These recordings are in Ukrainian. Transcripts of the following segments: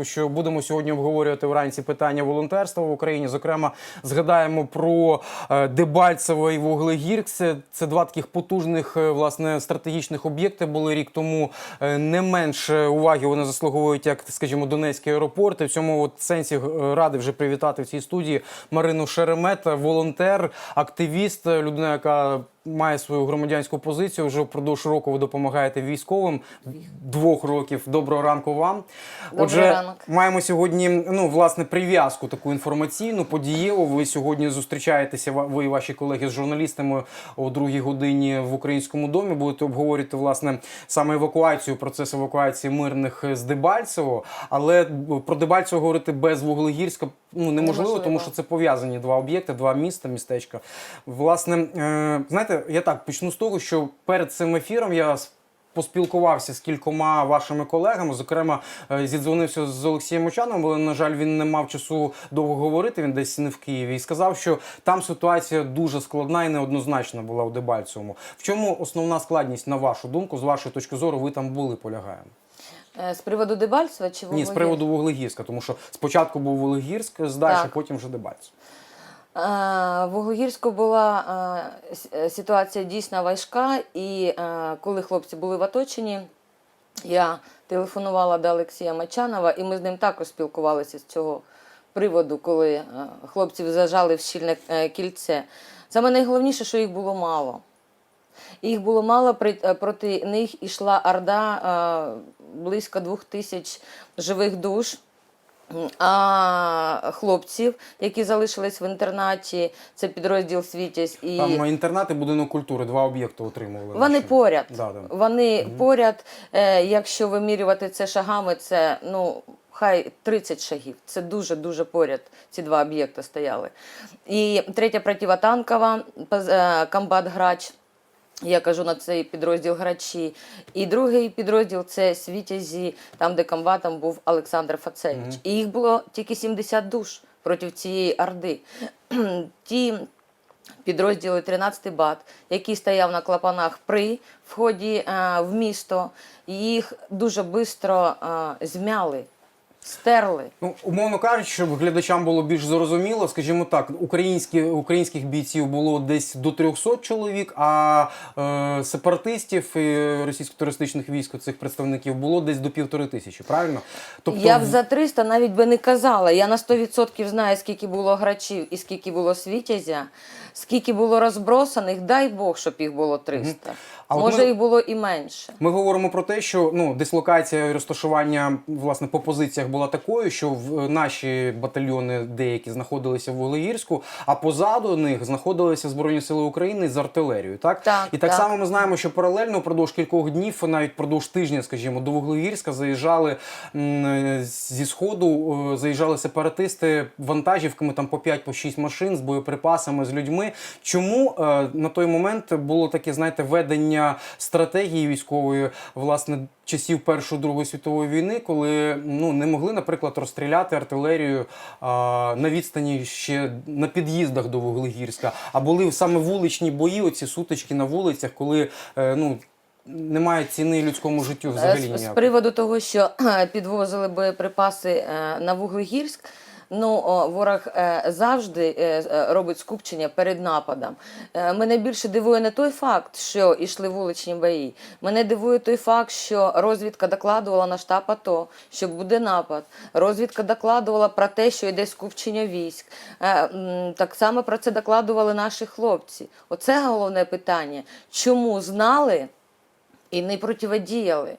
Що будемо сьогодні обговорювати вранці питання волонтерства в Україні. Зокрема, згадаємо про е, Дебальцево і Вуглегір. Це, це два таких потужних е, власне стратегічних об'єкти були рік тому. Е, Не менше уваги вони заслуговують, як скажімо, Донецький аеропорт. І в цьому от сенсі радий вже привітати в цій студії Марину Шеремет, волонтер, активіст, людина, яка має свою громадянську позицію. Вже впродовж року ви допомагаєте військовим двох років. Доброго ранку вам. Добрий ранок. Маємо сьогодні ну власне прив'язку таку інформаційну подієву. Ви сьогодні зустрічаєтеся ви і ваші колеги з журналістами о другій годині в українському домі. Будете обговорювати власне саме евакуацію, процес евакуації мирних з Дебальцево. Але про Дебальцево говорити без Вуглегірська ну неможливо, Неможливо. тому що це пов'язані два об'єкти, два міста, містечка. Власне, е, знаєте, я так почну з того, що перед цим ефіром я поспілкувався з кількома вашими колегами. Зокрема, е, зідзвонився з Олексієм Мочановим, але, на жаль, він не мав часу довго говорити. Він десь не в Києві і сказав, що там ситуація дуже складна і неоднозначна була у Дебальцевому. В чому основна складність, на вашу думку, з вашої точки зору, ви там були, полягаємо? Е, З приводу Дебальцева чи Ні, з приводу Вуглегірська, тому що спочатку був Вуглегірськ, здальше, потім вже Дебальцево. Е, В Вуглегірську була е, е, ситуація дійсно важка, і коли хлопці були в оточенні, я телефонувала до Олексія Мачанова, і ми з ним також спілкувалися з цього приводу, коли хлопців зажали в щільне кільце. Саме найголовніше, що їх було мало. Їх було мало, проти них йшла орда близько двох тисяч живих душ. А хлопців, які залишились в інтернаті, це підрозділ Світязь і Там інтернат і будинок культури, два об'єкти отримували. вони наші. поряд. Да, да. Вони поряд. Е, якщо вимірювати це шагами, це ну хай 30 шагів. Це дуже дуже поряд. Ці два об'єкти стояли. І третя противотанкова е, комбат грач. Я кажу на цей підрозділ грачі. І другий підрозділ це Світязі, там, де комбатом був Олександр Фацевич. І їх було тільки 70 душ проти цієї орди. Ті підрозділи 13 бат, який стояв на клапанах при вході е, в місто, їх дуже швидко змяли, стерли. Ну, умовно кажучи, щоб глядачам було більш зрозуміло, скажімо так, українські, українських бійців було десь до 300 чоловік, а е, сепаратистів і російсько-терористичних військ цих представників було десь до півтори тисячі, правильно? Тобто, Я б за 300 навіть би не казала. Я на 100% знаю, скільки було грачів і скільки було світязя, скільки було розбросаних, дай Бог, щоб їх було 300. А Може, ми- їх було і менше. Ми говоримо про те, що ну дислокація і розташування власне по позиціях була такою, що в наші батальйони деякі знаходилися в Вуглегірську, а позаду них знаходилися збройні сили України з артилерією. Так, Так, і так, так. само ми знаємо, що паралельно впродовж кількох днів, навіть впродовж тижня, скажімо, до Вуглегірська заїжджали зі сходу, е, заїжджали сепаратисти вантажівками там по 5 по 6 машин з боєприпасами з людьми. Чому е, на той момент було таке, знаєте, ведення стратегії військової власне часів Першої Другої світової війни, коли ну не могли, наприклад, розстріляти артилерію а, на відстані ще на під'їздах до Вуглегірська, а були саме вуличні бої, оці сутички на вулицях, коли е, ну. Немає ціни людському життю взагалі З, з приводу того, що підвозили боєприпаси е, на Вуглегірськ. Ну, ворог е, завжди е, е, робить скупчення перед нападом. Мене більше дивує не той факт, що йшли вуличні бої. Мене дивує той факт, що розвідка докладувала на штаб АТО, що буде напад. Розвідка докладувала про те, що йде скупчення військ. Так само про це докладували наші хлопці. Оце головне питання. Чому знали і не противодіяли?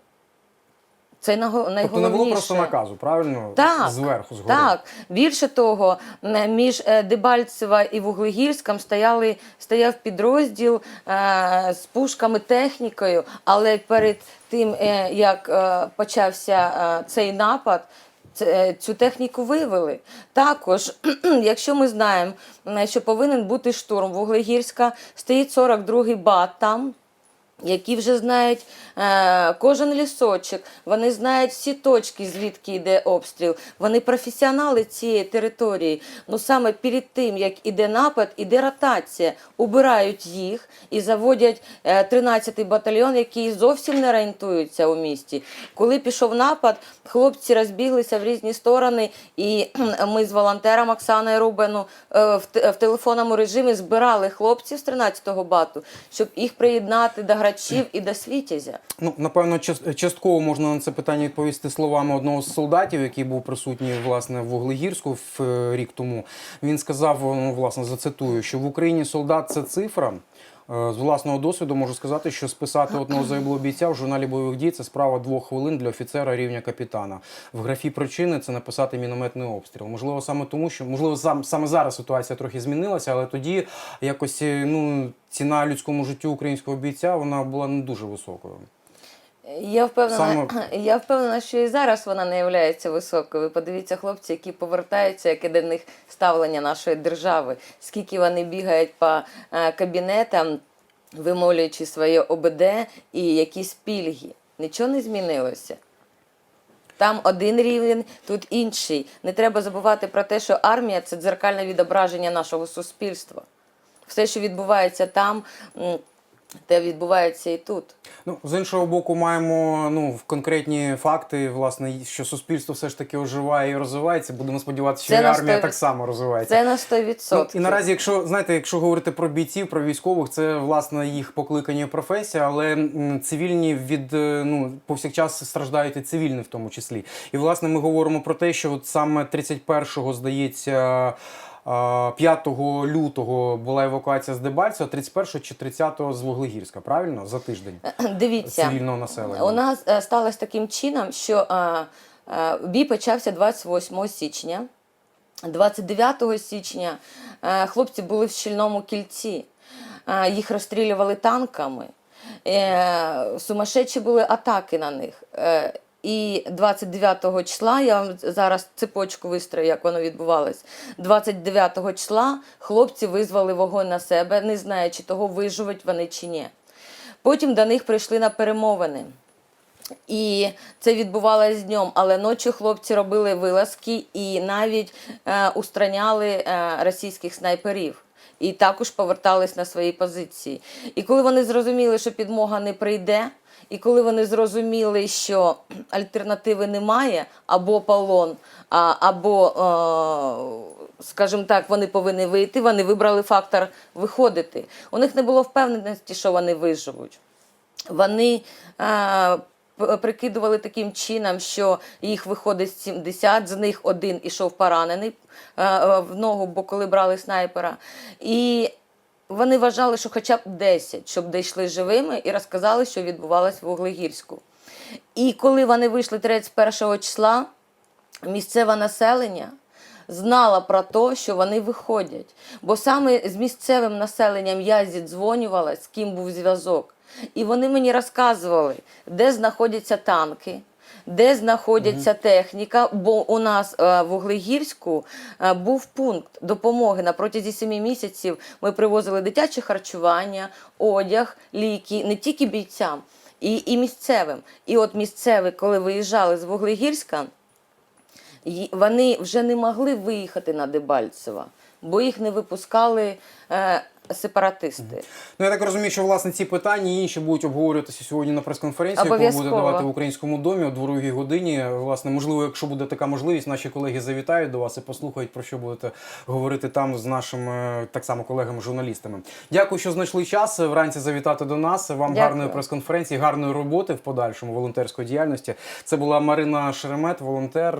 Це найголовніше. Тобто не було просто наказу, правильно? Так, Зверху, згори. Так, більше того, між е, Дебальцева і Вуглегірськом стояли, стояв підрозділ е, з пушками, технікою, але перед тим, е, як е, почався е, цей напад, е, Цю техніку вивели. Також, якщо ми знаємо, що повинен бути штурм Вуглегірська, стоїть 42-й бат там, які вже знають е, кожен лісочок, вони знають всі точки, звідки йде обстріл. Вони професіонали цієї території. Ну саме перед тим, як іде напад, іде ротація. Убирають їх і заводять е, 13-й батальйон, який зовсім не орієнтується у місті. Коли пішов напад, хлопці розбіглися в різні сторони, і ми з волонтером Оксаною Рубену е, в, в телефонному режимі збирали хлопців з 13-го бату, щоб їх приєднати до грачів і до світязя. Ну, напевно, час- частково можна на це питання відповісти словами одного з солдатів, який був присутній власне в Вуглегірську в е, рік тому. Він сказав, ну, власне, зацитую, що в Україні солдат це цифра. Е, З власного досвіду можу сказати, що списати одного загиблого бійця в журналі бойових дій це справа двох хвилин для офіцера рівня капітана. В графі причини це написати мінометний обстріл. Можливо, саме тому, що можливо сам саме зараз ситуація трохи змінилася, але тоді якось е, ну ціна людському життю українського бійця вона була не дуже високою. Я впевнена, Саме- я впевнена, що і зараз вона не є високою. Ви подивіться, хлопці, які повертаються, яке до них ставлення нашої держави, скільки вони бігають по е, кабінетам, вимолюючи своє ОБД і якісь пільги. Нічого не змінилося. Там один рівень, тут інший. Не треба забувати про те, що армія це дзеркальне відображення нашого суспільства. Все, що відбувається там, м, те відбувається і тут. Ну, з іншого боку, маємо ну, конкретні факти, власне, що суспільство все ж таки оживає і розвивається. Будемо сподіватися, що Це і на армія 100%. так само розвивається. Це на 100%. Ну, і наразі, якщо знаєте, якщо говорити про бійців, про військових, це власне їх покликання професія, але цивільні від е, ну повсякчас страждають і цивільні в тому числі. І власне ми говоримо про те, що от саме 31-го, здається. А, 5 лютого була евакуація з Дебальцева, 31 чи 30 з Вуглегірська, правильно? За тиждень Дивіться, цивільного населення. у нас е, сталося таким чином, що е, е, бій почався 28 січня. 29 січня е, хлопці були в щільному кільці. Е, Їх розстрілювали танками. Е, Сумасшедші були атаки на них. І 29 числа, я вам зараз цепочку вистрою, як воно відбувалось. 29 числа хлопці визвали вогонь на себе, не знаючи того, виживуть вони чи ні. Потім до них прийшли на перемовини. І це відбувалося днем, але ночі хлопці робили вилазки і навіть е, устраняли е, російських снайперів. І також повертались на свої позиції. І коли вони зрозуміли, що підмога не прийде, і коли вони зрозуміли, що альтернативи немає, або полон, або, е, скажімо так, вони повинні вийти, вони вибрали фактор виходити. У них не було впевненості, що вони виживуть. Вони е, прикидували таким чином, що їх виходить 70, з них один ішов поранений е, е, в ногу, бо коли брали снайпера. І вони вважали, що хоча б 10, щоб дійшли живими, і розказали, що відбувалось в Вуглегірську. І коли вони вийшли 31 числа, місцеве населення знало про те, що вони виходять. Бо саме з місцевим населенням я зідзвонювала, з ким був зв'язок. І вони мені розказували, де знаходяться танки. Де знаходиться техніка, бо у нас е, в Углегірську е, був пункт допомоги на протязі семи місяців. Ми привозили дитяче харчування, одяг, ліки не тільки бійцям, і, і місцевим. І от місцеві, коли виїжджали з Вуглегірська, вони вже не могли виїхати на Дебальцево, бо їх не випускали е, сепаратисти. Ну, я так розумію, що власне ці питання і інші будуть обговорюватися сьогодні на прес-конференції, яку буде давати в українському домі о другій годині. Власне, можливо, якщо буде така можливість, наші колеги завітають до вас і послухають про що будете говорити там з нашими так само колегами-журналістами. Дякую, що знайшли час вранці завітати до нас. Вам Дякую. гарної прес-конференції, гарної роботи в подальшому волонтерської діяльності. Це була Марина Шеремет, волонтер.